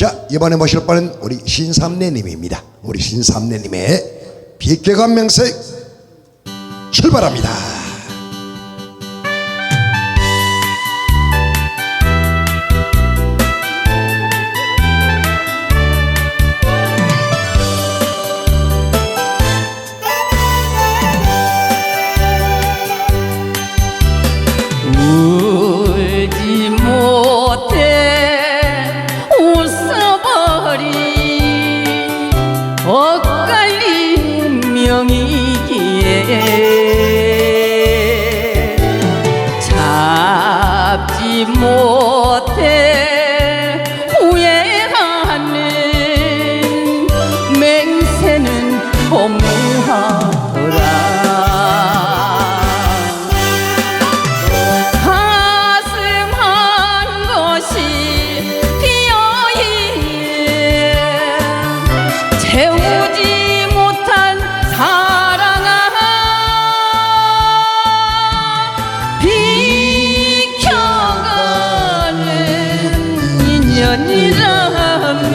자 이번에 모실 분은 우리 신삼내님입니다. 우리 신삼내님의 비계관명색 출발합니다. 울지 못해 못해 후회하는 맹세는 허무하더라. 가슴 한 곳이 비어있네 채우지 인연이라면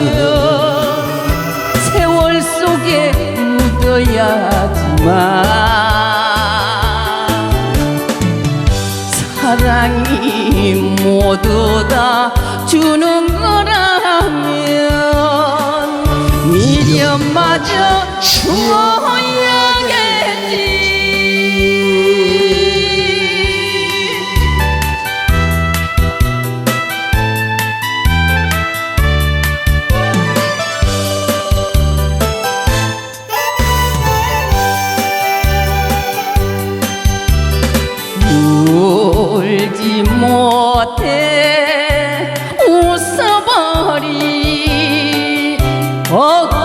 세월 속에 묻어야지만 사랑이 모두 다 주는 거라면 미련마저 주어 못해 웃어버린 엇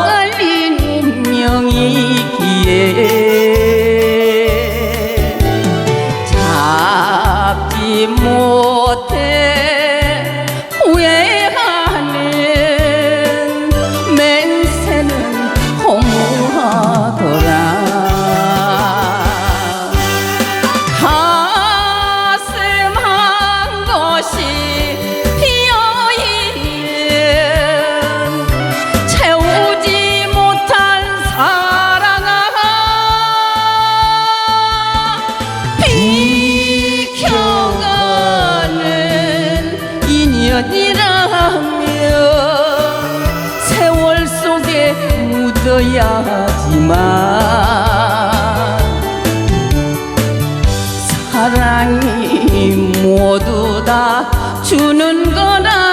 인연이라면 세월 속에 묻어야지만 사랑이 모두 다 주는 거라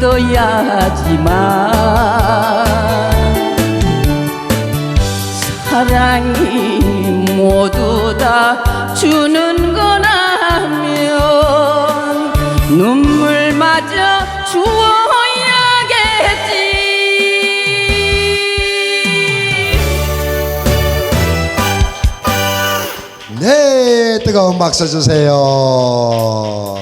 묻어야지만 사랑이 모두 다 주는 거라면 눈물마저 주어야겠지 네 뜨거운 박수 주세요.